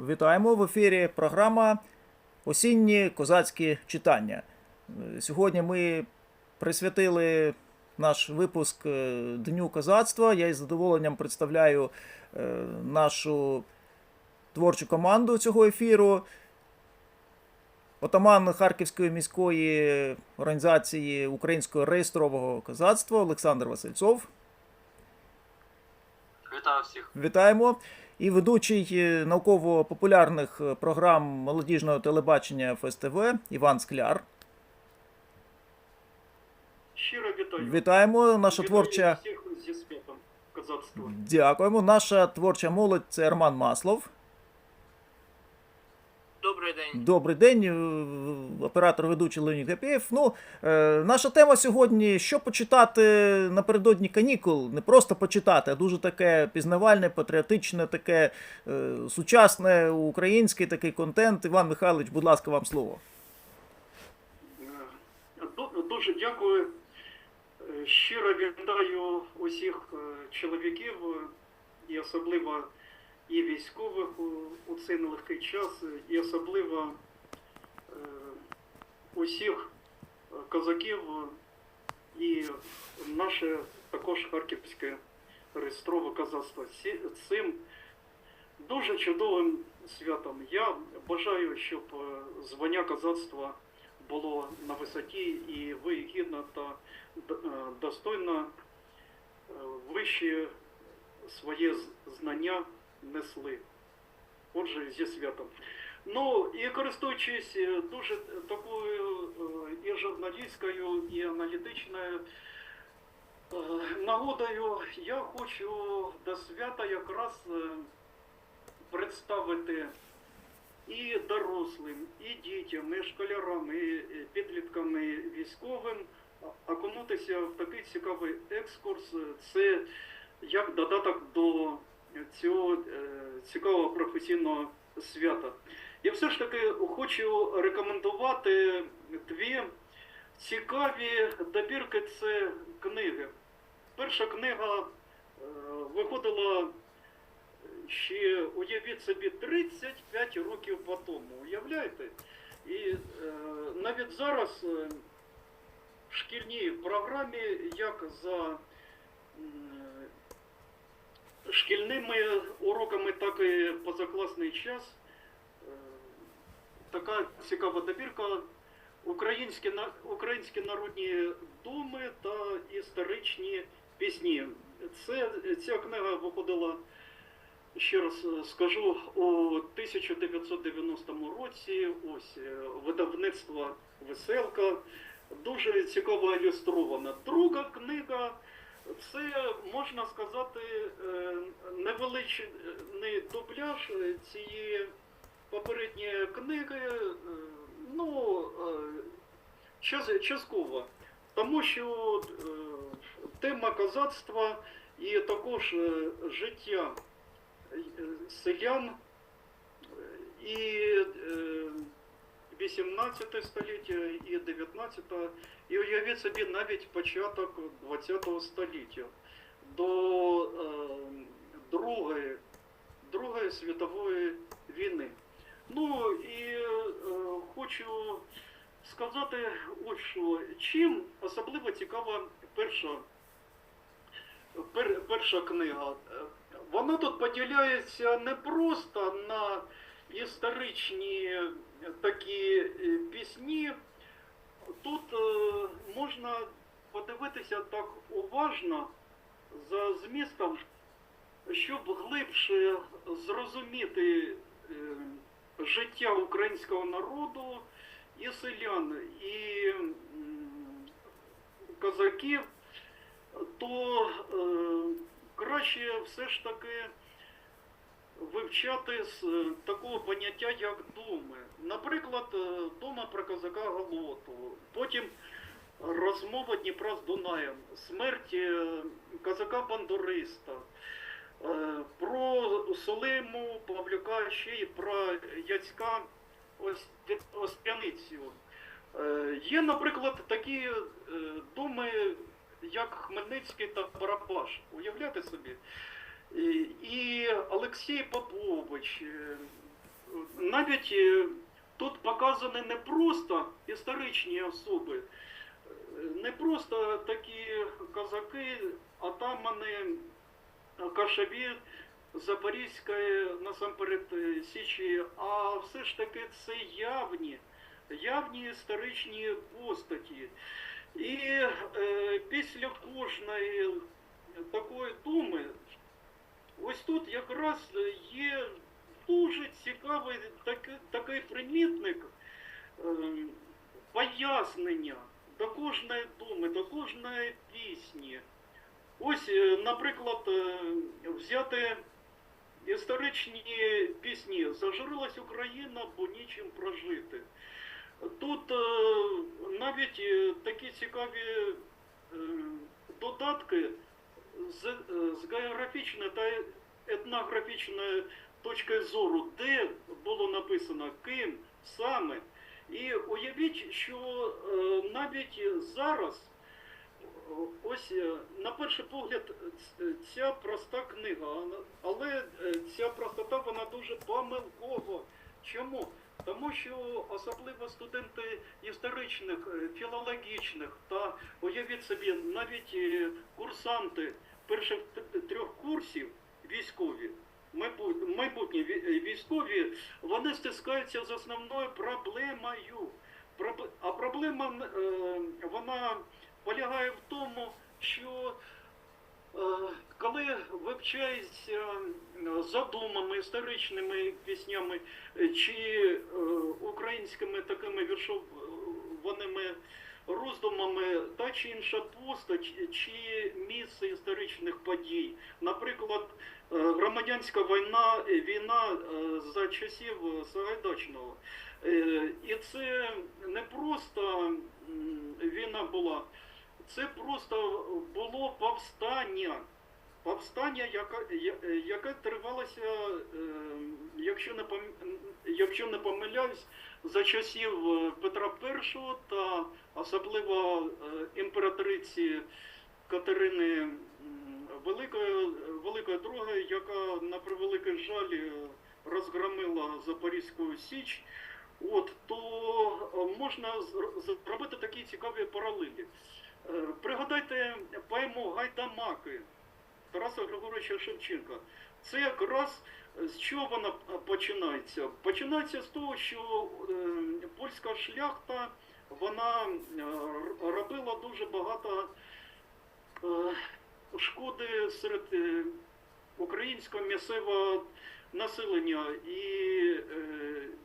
Вітаємо в ефірі програма Осінні козацькі читання. Сьогодні ми присвятили наш випуск е, Дню козацтва. Я із задоволенням представляю е, нашу творчу команду цього ефіру. Отаман Харківської міської організації Українського реєстрового козацтва Олександр Васильцов. Вітаю всіх. Вітаємо. І ведучий е, науково-популярних е, програм молодіжного телебачення ФСТВ Іван Скляр. Щиро вітаю. Вітаємо. Наша Вітаю творча. всіх зі святом. Дякуємо. Наша творча молодь це Арман Маслов. Добрий день. Добрий день, е, оператор ведучий Леонід Гапєєв. Ну, е, наша тема сьогодні: що почитати напередодні канікул. Не просто почитати, а дуже таке пізнавальне, патріотичне, таке е, сучасне, український такий контент. Іван Михайлович, будь ласка, вам слово. Е, Дуже дякую. Е, Щиро вітаю усіх чоловіків і особливо і військових у- у цей нелегкий час, і особливо е, усіх е, козаків е, і наше також харківське реєстрове козацтво. Сі- Цим дуже чудовим святом. Я бажаю, щоб е, звання козацтва було на висоті, і ви гідно та достойно вищі своє знання несли. Отже, зі святом. Ну і користуючись е, дуже такою е, і журналістською, і аналітичною е, нагодою, я хочу до свята якраз представити і дорослим, і дітям, і школярам, і підліткам, і військовим окунутися в такий цікавий екскурс. Це як додаток до цього е, цікавого професійного свята. Я все ж таки хочу рекомендувати дві цікаві добірки це книги. Перша книга е, виходила ще уявіть собі 35 років по тому. Уявляєте? І е, навіть зараз в шкільній програмі, як за шкільними уроками, так і позакласний час. е, Така цікава добірка. Українські, українські народні думи та історичні пісні. Це, ця книга виходила ще раз скажу, у 1990 році ось е, видавництво Веселка дуже цікаво ілюстрована. Друга книга це можна сказати е, невеличний дубляж цієї попередньої книги. е, Ну, е, частково. Тому що тема козацтва і також життя селян і 18 століття, і 19, і уявіть собі навіть початок 20 століття до е, Другої, Другої світової війни. Ну і е, хочу сказати, ось що чим особливо цікава перша пер, перша книга. Вона тут поділяється не просто на історичні такі е, пісні. Тут е, можна подивитися так уважно за змістом, щоб глибше зрозуміти е, життя українського народу і селян, і козаків, то краще все ж таки вивчати з е, такого поняття, як думи. Наприклад, е, дума про козака Галоту, потім розмова Дніпра з Дунаєм, смерть е, козака Бандуриста, е, про Солиму Павлюка, ще й про Яцька Ос- Оспяницю. Е, Є, наприклад, такі думи, як Хмельницький та Барабаш. Уявляєте собі? І, і Олексій Попович, е, навіть е, тут показані не просто історичні особи, е, не просто такі козаки, атамани, е, кашові Запорізької, насамперед е, Січі, а все ж таки це явні, явні історичні постаті. І е, після кожної такої думи, ось тут якраз є дуже цікавий такий, такий примітник е, пояснення до кожної думи, до кожної пісні. Ось, е, наприклад, е, взяти історичні пісні Зажурилась Україна, бо нічим прожити. Тут е, навіть е, такі цікаві е, додатки з, е, географічної та етнографічної точки зору, де було написано ким саме. І уявіть, що е, навіть зараз, ось е, на перший погляд, ця проста книга, але ця простота вона дуже помилкова. Чому? Тому що особливо студенти історичних, філологічних та уявіть собі, навіть курсанти перших трьох курсів військові, майбутні військові, вони стискаються з основною проблемою. А проблема е, вона полягає в тому, що Е, коли вивчається е, задумами, історичними піснями чи українськими такими віршованими роздумами та чи інша постать, чи місце історичних подій, наприклад, е, громадянська війна, війна е, за часів Сагайдачного. Е, І це не просто війна була. Це просто було повстання. Повстання, яке, яке тривалося, е, якщо не, пом- якщо не помиляюсь, за часів е, Петра І та особливо е, імператриці Катерини Великої, Великої Другої, яка на превеликий жаль е, розгромила Запорізьку Січ. От, то можна зробити такі цікаві паралелі. Пригадайте поему Гайдамаки Тараса Григоровича Шевченка. Це якраз е, з чого вона е, починається? Починається з того, що е, польська шляхта вона робила дуже багато шкоди серед українського місцевого населення, і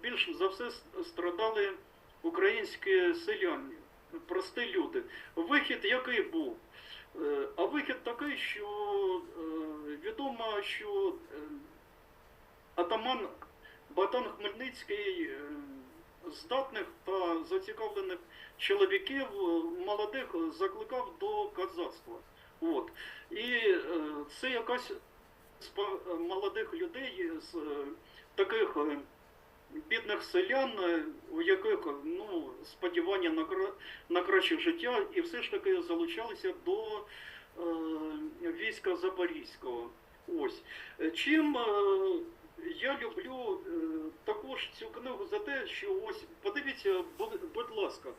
більш за все страдали українські селяни, прості люди. Вихід який був? Е, А вихід такий, що е, відомо, що е, атаман Богдан Хмельницький здатних та зацікавлених чоловіків молодих закликав до козацтва. От. І це якась з молодих людей, з таких бідних селян, е, у яких ну, сподівання на, на краще життя, і все ж таки залучалися до е, війська Запорізького. Ось. Чим е, я люблю е, також цю книгу за те, що ось, подивіться, будь, будь ласка,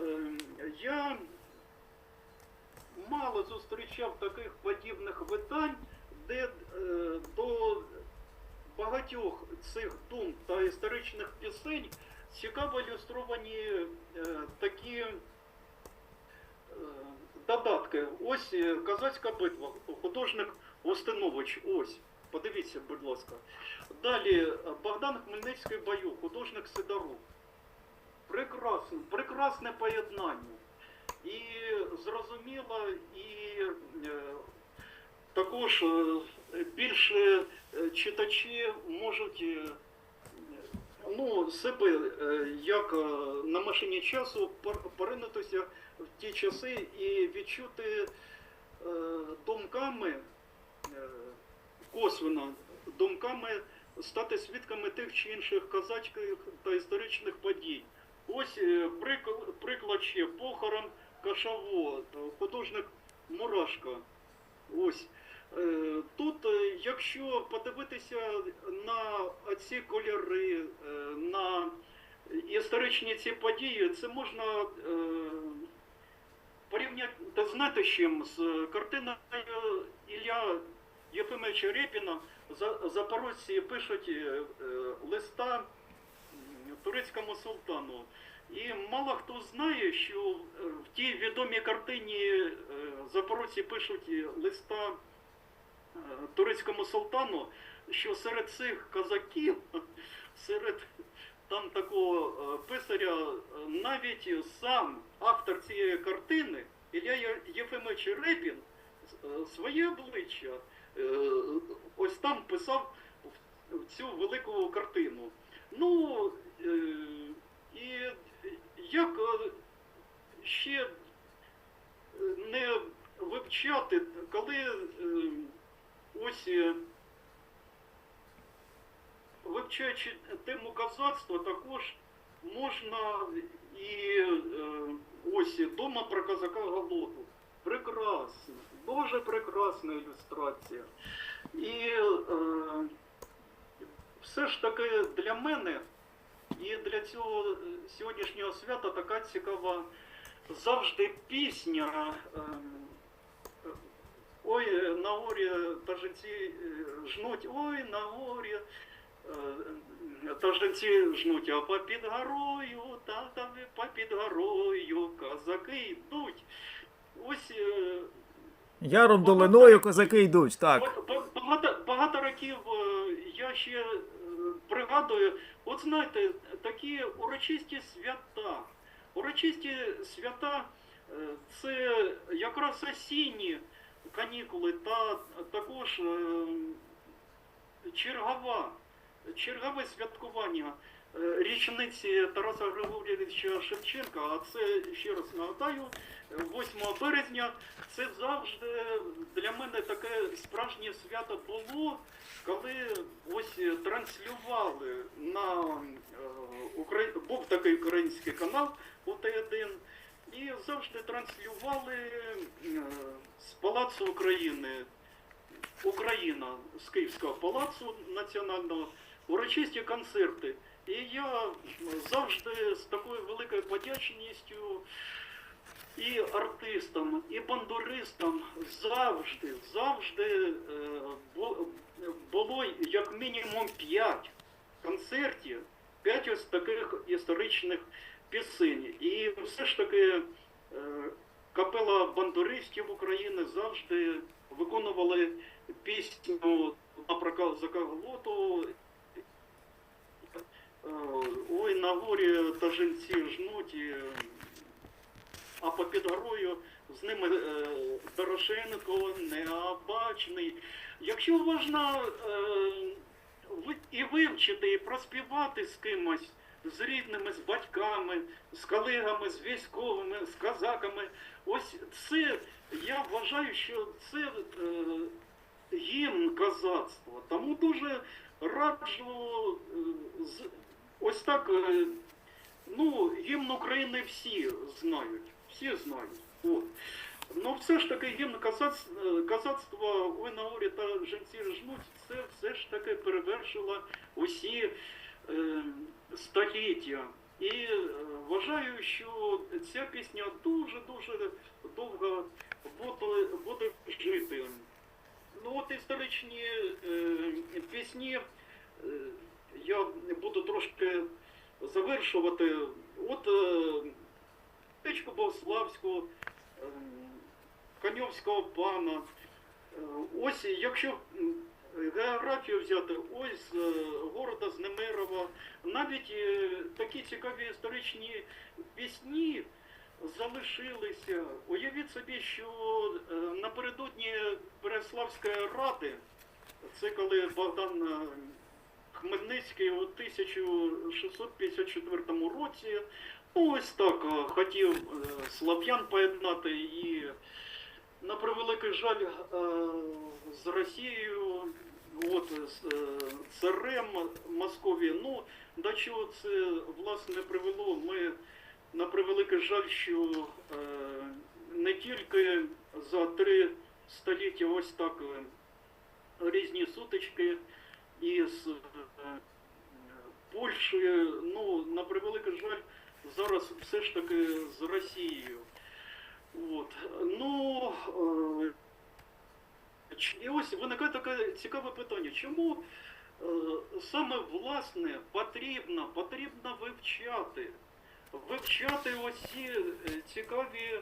е, я мало зустрічав таких подібних видань, де е, до багатьох цих дум та історичних пісень цікаво ілюстровані е, такі е, додатки. Ось е, Козацька битва, художник Устинович, ось. Подивіться, будь ласка. Далі е, Богдан Хмельницький бою, художник Сидорук. Прекрасно, прекрасне поєднання. І зрозуміло, і е, також е, більше е, читачі можуть е, ну, себе е, як на машині часу пор- поринутися в ті часи і відчути думками, косвенно думками стати свідками тих чи інших козацьких та історичних подій. Ось прикл- приклад ще похорон Кашаво, художник Мурашка. Ось. Е, Тут, е, якщо подивитися на ці кольори, е, на історичні ці події, це можна порівняти, та знаєте, з чим? З картиною Ілля Єфимовича Рєпіна за запорожці пишуть листа турецькому султану. І мало хто знає, що в тій відомій картині запорожці пишуть листа турецькому султану, що серед цих козаків, серед там такого е, писаря, е, навіть сам автор цієї картини, Ілля Єфимович Репін, е, своє обличчя ось там писав цю велику картину. Ну, і як ще не вивчати, коли ось е, вивчаючи тему козацтва, також можна і е, ось дома про козака Галоту. Прекрасно, дуже прекрасна ілюстрація. І е, все ж таки для мене і для цього сьогоднішнього свята така цікава завжди пісня. е, Ой, е, на горі та е, жнуть, ой, на горі е, жнуть, а попід горою, та там попід горою, козаки йдуть. Ось Яром долиною козаки йдуть, так. Ба- ба- Багато, багато років е, я ще е, пригадую, от знаєте, такі урочисті свята. Урочисті свята е, це якраз осінні канікули та також е, чергова, чергове святкування е, річниці Тараса Григорьовича Шевченка, а це ще раз нагадаю, 8 березня. Це завжди для мене таке справжнє свято було, коли ось транслювали на е, був такий український канал ОТ1, і завжди транслювали е, з Палацу України Україна з Київського палацу національного урочисті концерти. І я завжди з такою великою подячністю і артистам, і бандуристам завжди, завжди е, було як мінімум п'ять концертів, п'ять ось таких історичних пісень. І все ж таки е, капела бандуристів України завжди виконували пісню на проказака Глоту. Е, Ой, на горі та жінці жнуть. а попід горою з ними е, Дорошенко необачний. Якщо можна і вивчити, і проспівати з кимось, з рідними, з батьками, з колегами, з військовими, з казаками, ось це я вважаю, що це е, гімн козацтва. Тому дуже раджу е, з, ось так. Е, Ну, гімн України всі знають, всі знають. От. Ну, все ж таки гімн козац- е, «Ой на горі та жінці жнуть, це все ж таки перевершило усі е, століття. І е, вважаю, що ця пісня дуже-дуже довго буде, жити. Ну от історичні е, пісні е, я буду трошки завершувати. От е, Тичку Богославського, е, Каньовського пана. Е, ось якщо географію взяти, ось е, города Знемерова, навіть е, такі цікаві історичні пісні залишилися. Уявіть собі, що е, напередодні Переславської ради, це коли Богдан Хмельницький у 1654 році ось так хотів слав'ян поєднати і на превеликий жаль з Росією, от е, царем Московія. Ну до чого це власне привело? Ми на превеликий жаль, що е, не тільки за три століття ось так е, різні сутички із Польщею, ну на превеликий жаль, зараз все ж таки з Росією. От. Ну і ось виникає таке цікаве питання. Чому е, саме власне потрібно, потрібно вивчати, вивчати ось ці е, цікаві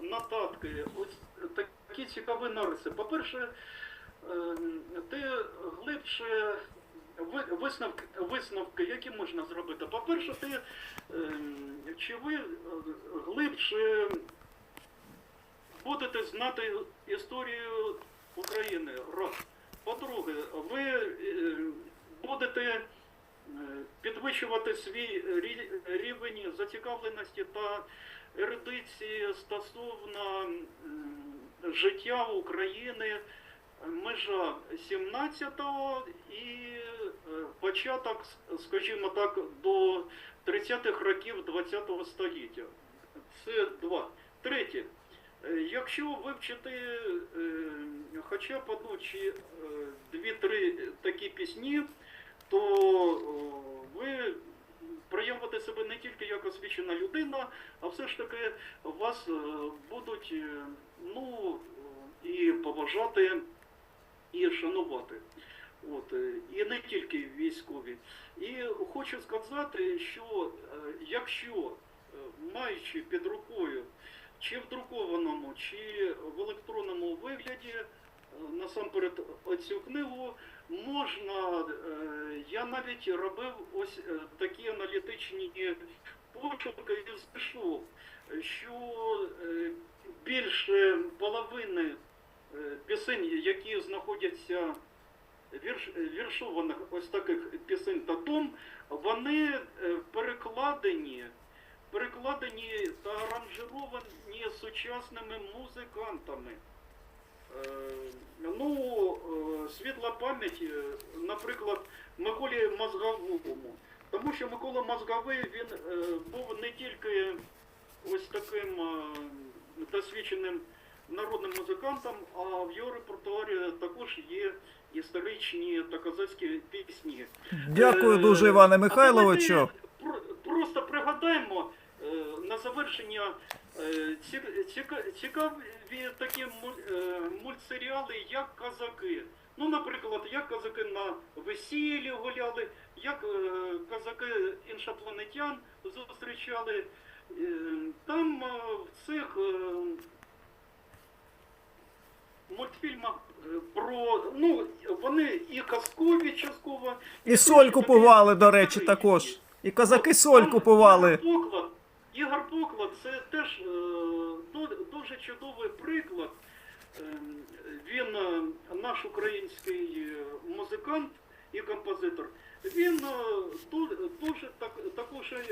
нотатки, ось такі цікаві нариси. По-перше, е, ти глибше висновки, висновки, які можна зробити. По-перше, ти чи ви глибше будете знати історію України. Раз. По-друге, ви е, будете е, підвищувати свій рівень зацікавленості та ерудиції стосовно життя України межа 17-го і е, початок, скажімо так, до 30-х років 20-го століття. Це два. Третє. Е, Якщо вивчити е, хоча б одну чи е, дві-три такі пісні, то ви проявите себе не тільки як освічена людина, а все ж таки вас будуть ну, і поважати, і шанувати. От, і не тільки військові. І хочу сказати, що якщо маючи під рукою чи в друкованому, чи в електронному вигляді, е, насамперед оцю книгу, можна, е, я навіть робив ось е, такі аналітичні пошуки і знайшов, що більше половини пісень, які знаходяться вірш, віршованих ось таких пісень та том, вони перекладені, перекладені та аранжировані сучасними музикантами. Е, Ну, е, світла пам'ять, е, наприклад, Миколі Мозговому. Тому що Микола Мозговий він був не тільки ось таким досвідченим народним музикантом, а в його репертуарі також є історичні та козацькі пісні. Дякую дуже, Іване а Михайловичу. Просто пригадаємо е, на завершення е, ці- ціка- цікаві такі е, мультсеріали, як казаки. Ну, наприклад, як казаки на весіллі гуляли, як казаки іншопланетян зустрічали. Там в цих мультфільмах про ну вони і казкові частково, І соль купували, до речі, також. І казаки соль купували. Ігор Поклад, Ігор Поклад це теж е, дуже чудовий приклад. Е, Він е, наш український е, музикант і композитор. Він дуже так, також е,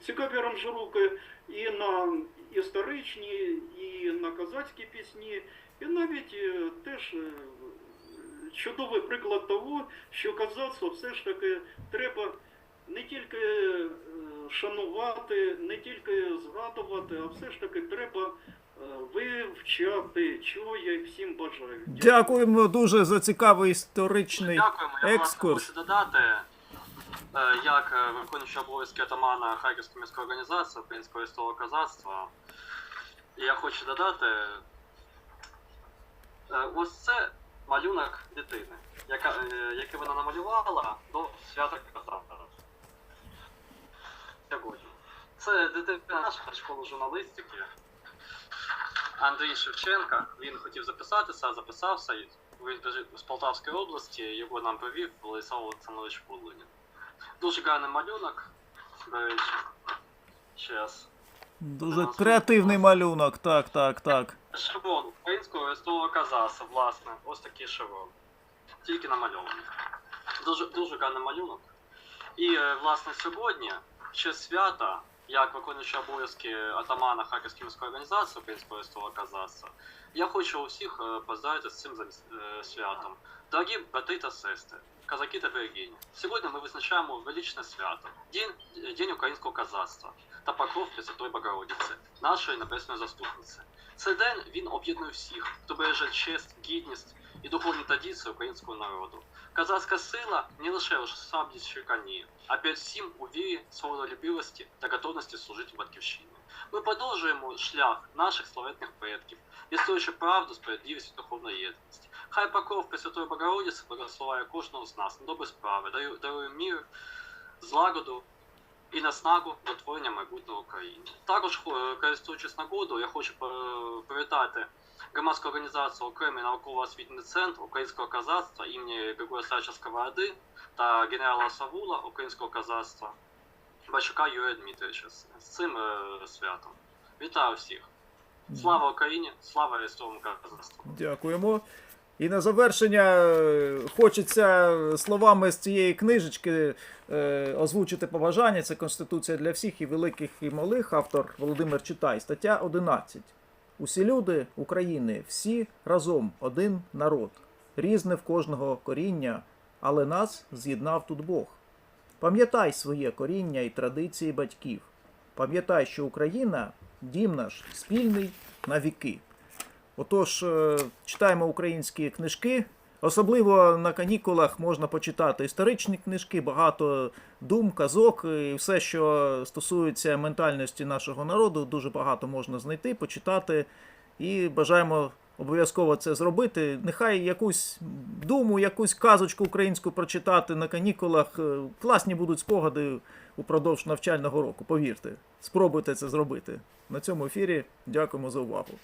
цікаві аранжировки і на історичні, і на козацькі пісні, і навіть е, теж е, чудовий приклад того, що козацтво все ж таки треба не тільки е, шанувати, не тільки згадувати, а все ж таки треба е, вивчати, чого я всім бажаю. Дякуємо дуже за цікавий історичний. Дякуємо. Я екскурс. хочу додати, е, як виконуючий обов'язки атамана Харківської міської організації Українського історого козацтва. Я хочу додати, ось це малюнок дитини, яка, який вона намалювала до свята козацтва. Сьогодні. Це дитина наша школи журналістики. Андрій Шевченка. Він хотів записатися, записався. Він з Полтавської області, його нам провів Владислав Олександрович Кудлинін. Дуже гарний малюнок, до речі. Щас. Дуже креативний малюнок. Так, так, так. Шеврон українського військового казаса, власне, ось такий шеврон. Тільки намальований. Дуже, дуже гарний малюнок. І, е, власне, сьогодні ще свята, як виконуючи обов'язки атамана Харківської міської організації Українського військового казацтва, я хочу усіх е, поздравити з цим е, святом. Дорогі брати та сестри, казаки та берегині, сьогодні ми визначаємо величне свято, День, День українського казацтва та покров Пресвятої Богородиці, нашої небесної заступниці. Цей день він об'єднує всіх, хто береже честь, гідність і духовні традиції українського народу. Казацька сила не лише у шабді коні, а перед всім у вірі, свободолюбивості та готовності служити батьківщині. Ми продовжуємо шлях наших славетних предків, відстоюючи правду, справедливість і духовну єдність. Хай покров Пресвятої Богородиці благословляє кожного з нас на добрі справи, дарує, дарує мир, злагоду і наснагу до творення майбутнього України. Також, е, користуючись нагодою, я хочу е, привітати громадську організацію окремий науково-освітній центр українського казацтва імені Григорія Савича Сковороди та генерала Савула українського казацтва Бачука Юрія Дмитровича з цим е, святом. Вітаю всіх! Слава Україні! Слава Христовому казацтву! Дякуємо. І на завершення е, хочеться словами з цієї книжечки е, озвучити побажання. Це Конституція для всіх і великих і малих. Автор Володимир Читай, стаття 11. Усі люди України, всі разом один народ, різне в кожного коріння, але нас з'єднав тут Бог. Пам'ятай своє коріння і традиції батьків. Пам'ятай, що Україна дім наш спільний на віки. Отож, е, читаємо українські книжки. Особливо на канікулах можна почитати історичні книжки, багато дум, казок і все, що стосується ментальності нашого народу, дуже багато можна знайти, почитати. І бажаємо обов'язково це зробити. Нехай якусь думу, якусь казочку українську прочитати на канікулах. Е, Класні будуть спогади упродовж навчального року. Повірте, спробуйте це зробити. На цьому ефірі дякуємо за увагу.